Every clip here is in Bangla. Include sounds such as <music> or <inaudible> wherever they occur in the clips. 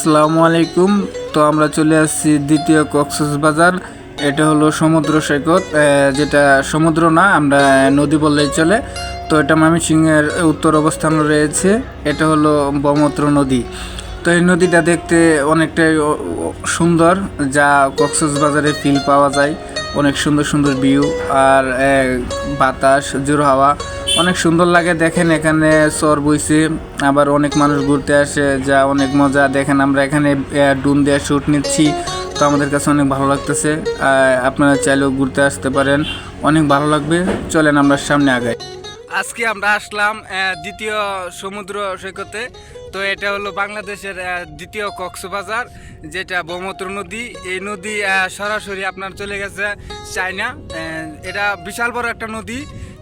আসসালামু আলাইকুম তো আমরা চলে আসছি দ্বিতীয় কক্সেস বাজার। এটা হলো সমুদ্র সৈকত যেটা সমুদ্র না, আমরা নদী বললেই চলে। তো এটা ময়মনসিংহের উত্তর অবস্থান রয়েছে। এটা হলো ব্রহ্মপুত্র নদী। তো এই নদীটা দেখতে অনেকটাই সুন্দর, যা কক্সেস বাজারে ফিল পাওয়া যায়। অনেক সুন্দর সুন্দর ভিউ আর বাতাস জোর হাওয়া। অনেক সুন্দর লাগে, দেখেন এখানে চর বইছে, আবার অনেক মানুষ ঘুরতে আসে, যা অনেক মজা, দেখেন আমরা এখানে ডুন দিয়ে শ্যুট নিচ্ছি, তো আমাদের কাছে অনেক ভালো লাগতেছে আপনারা চাইলেও ঘুরতে আসতে পারেন, অনেক ভালো লাগবে, চলেন আমরা সামনে আগাই। আজকে আমরা আসলাম দ্বিতীয় সমুদ্র সৈকতে, তো এটা হলো বাংলাদেশের দ্বিতীয় কক্সবাজার, যেটা ব্রহ্মপুত্র নদী, এই নদী সরাসরি আপনার চলে গেছে, চায়না এটা বিশাল বড় একটা নদী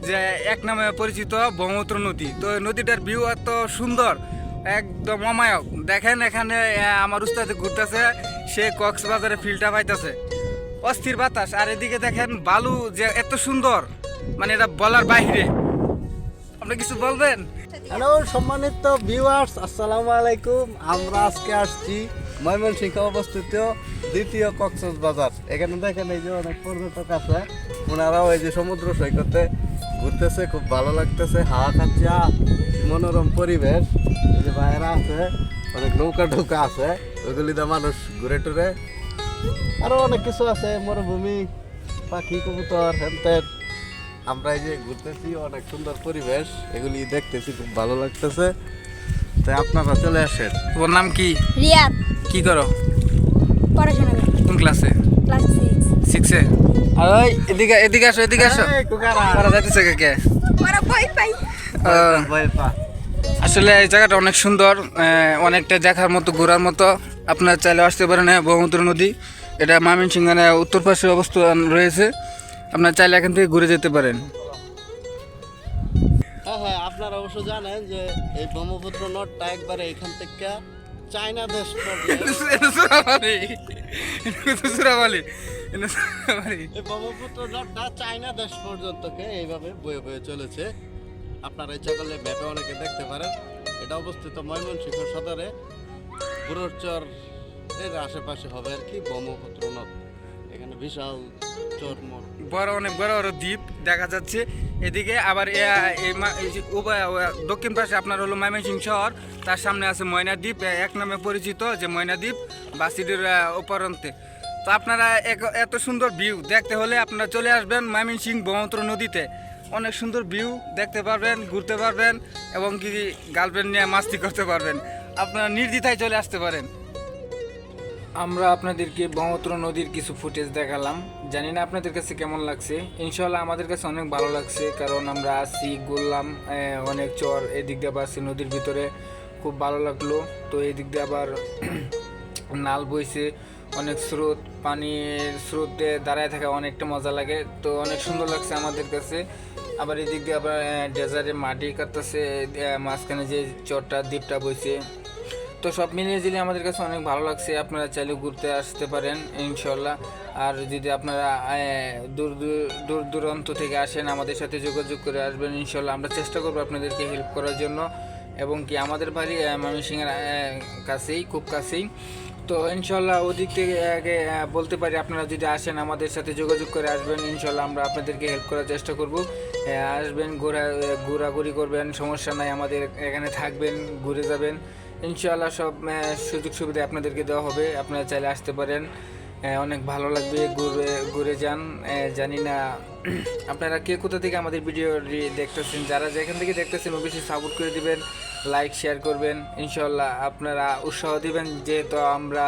যে এক নামে পরিচিত ব্রহ্মপুত্র নদী। তো নদীটার ভিউ এত সুন্দর, একদম অমায়ক। দেখেন এখানে আমার উস্তাদে ঘুরতেছে, সে কক্সবাজারে ফিল্ডটা পাইতেছে। অস্থির বাতাস। আর এদিকে দেখেন বালু যে এত সুন্দর মানে এটা বলার বাইরে আপনি কিছু বলবেন? হ্যালো সম্মানিত ভিউয়ার্স আসসালামু আলাইকুম। আমরা আজকে আসছি ময়মনসিংহ অবস্থিত দ্বিতীয় কক্সবাজার। এখানে দেখেন এই যে অনেক পর্যটক আছে। ওনারাও এই যে সমুদ্র সৈকতে ঘুরতেছে খুব ভালো লাগতেছে। হাওয়া খাচ্ছে মনোরম পরিবেশ। এই যে বাইরে আছে অনেক নৌকা ঢৌকা আছে ওইগুলিতে মানুষ ঘুরে টুরে। আরও অনেক কিছু আছে মরুভূমি পাখি কবুতর হেনতেন আমরা এই যে ঘুরতেছি অনেক সুন্দর পরিবেশ। এগুলি দেখতেছি খুব ভালো লাগতেছে। তাই আপনারা চলে আসেন। তোমার নাম কি? রিয়াদ। কি করো? পড়াশোনা কোন ক্লাসে ক্লাস সিক্স ওই এদিকে এদিকে আসো এদিকে আসো। যাইতেছে কে কে? ওরা ভয় পাই ভয় পা। আসলে এই জায়গাটা অনেক সুন্দর আহ, অনেকটা দেখার মতো ঘোরার মতো। আপনারা চাইলে আসতে পারেন হ্যাঁ, ব্রহ্মপুত্র নদী। এটা ময়মনসিংহের উত্তর পাশে অবস্থান রয়েছে। আপনারা চাইলে এখান থেকে ঘুরে যেতে পারেন। হ্যাঁ হ্যাঁ আপনারা অবশ্য জানেন যে এই ব্রহ্মপুত্র নদটা একবারে এখান থেকে চায়না দেশ <laughs> সুরাবালি। ব্রহ্মপুত্র নদটা চায়না দেশ পর্যন্তকে এইভাবে বয়ে বয়ে চলেছে। আপনারা ইচ্ছা করলে ম্যাপে অনেকে দেখতে পারেন। এটা অবস্থিত ময়মনসিংহ সদরে। বুড়োরচর এর আশেপাশে হবে আর কি ব্রহ্মপুত্র নদ। এখানে বিশাল চরমর। বড় অনেক বড় বড় দ্বীপ দেখা যাচ্ছে। এদিকে আবার দক্ষিণ পাশে আপনার হলো ময়মনসিং শহর, তার সামনে আছে ময়নাদ্বীপ এক নামে পরিচিত যে ময়না দ্বীপ বাসিটির উপরন্তে। তো আপনারা এত সুন্দর ভিউ দেখতে হলে আপনারা চলে আসবেন ময়মনসিং ব্রহ্মপুত্র নদীতে। অনেক সুন্দর ভিউ দেখতে পারবেন, ঘুরতে পারবেন এবং কি গার্লফ্রেন্ড নিয়ে মাস্তি করতে পারবেন। আপনারা নির্দ্বিধায় চলে আসতে পারেন। আমরা আপনাদেরকে ব্রহ্মপুত্র নদীর কিছু ফুটেজ দেখালাম। জানি না আপনাদের কাছে কেমন লাগছে। ইনশাল্লাহ আমাদের কাছে অনেক ভালো লাগছে, কারণ আমরা আসছি ঘুরলাম অনেক চর এদিক দিয়ে পাচ্ছি নদীর ভিতরে, খুব ভালো লাগল। তো এদিক দিয়ে আবার <clears throat> নাল বইছে, অনেক স্রোত, পানির স্রোতে দাঁড়ায় থাকা অনেকটা মজা লাগে। তো অনেক সুন্দর লাগছে আমাদের কাছে। আবার এদিক দিয়ে আবার ডেজার্টে মাটি কাটতেছে মাঝখানে যে চরটা, দ্বীপটা বইছে তো সব মিলিয়ে জিলিয়ে আমাদের কাছে অনেক ভালো লাগছে, আপনারা চাইলে ঘুরতে আসতে পারেন, ইনশাল্লাহ। আর যদি আপনারা দূর দূর- দূর দূরান্ত থেকে আসেন, আমাদের সাথে যোগাযোগ করে আসবেন, ইনশাল্লাহ। আমরা চেষ্টা করব আপনাদেরকে হেল্প করার জন্য। এবং কি আমাদের বাড়ি ময়মনসিংহের কাছেই, খুব কাছেই। তো ইনশাল্লাহ ওদিক থেকে আগে বলতে পারি, আপনারা যদি আসেন, আমাদের সাথে যোগাযোগ করে আসবেন, ইনশাল্লাহ আমরা আপনাদেরকে হেল্প করার চেষ্টা করব। আসবেন, ঘোরা ঘোরাঘুরি করবেন, সমস্যা নাই, আমাদের এখানে থাকবেন, ঘুরে যাবেন। ইনশাল্লাহ সব সুযোগ সুবিধা আপনাদেরকে দেওয়া হবে। আপনারা চাইলে আসতে পারেন। অনেক ভালো লাগবে ঘুরে ঘুরে যান। জানি না, <clears throat> আপনারা কে কোথা থেকে আমাদের ভিডিও দেখতেছেন? যারা যেখান থেকে দেখতেছেন, অবশ্যই সাপোর্ট করে দিবেন লাইক শেয়ার করবেন। ইনশাল্লাহ আপনারা উৎসাহ দিবেন, যেহেতু আমরা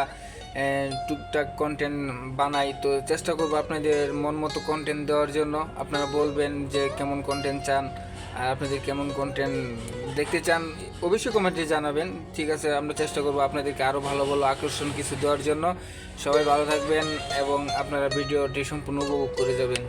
টুকটাক কন্টেন্ট বানাই, তো চেষ্টা করব আপনাদের মন মতো কন্টেন্ট দেওয়ার জন্য। আপনারা বলবেন যে কেমন কন্টেন্ট চান। আর আপনাদের কেমন কন্টেন্ট দেখতে চান, অবশ্যই কমেন্টে জানাবেন। ঠিক আছে, আমরা চেষ্টা করব আপনাদেরকে আরও ভালো ভালো আকর্ষণ কিছু দেওয়ার জন্য। সবাই ভালো থাকবেন এবং আপনারা ভিডিওটি সম্পূর্ণ উপভোগ করে যাবেন।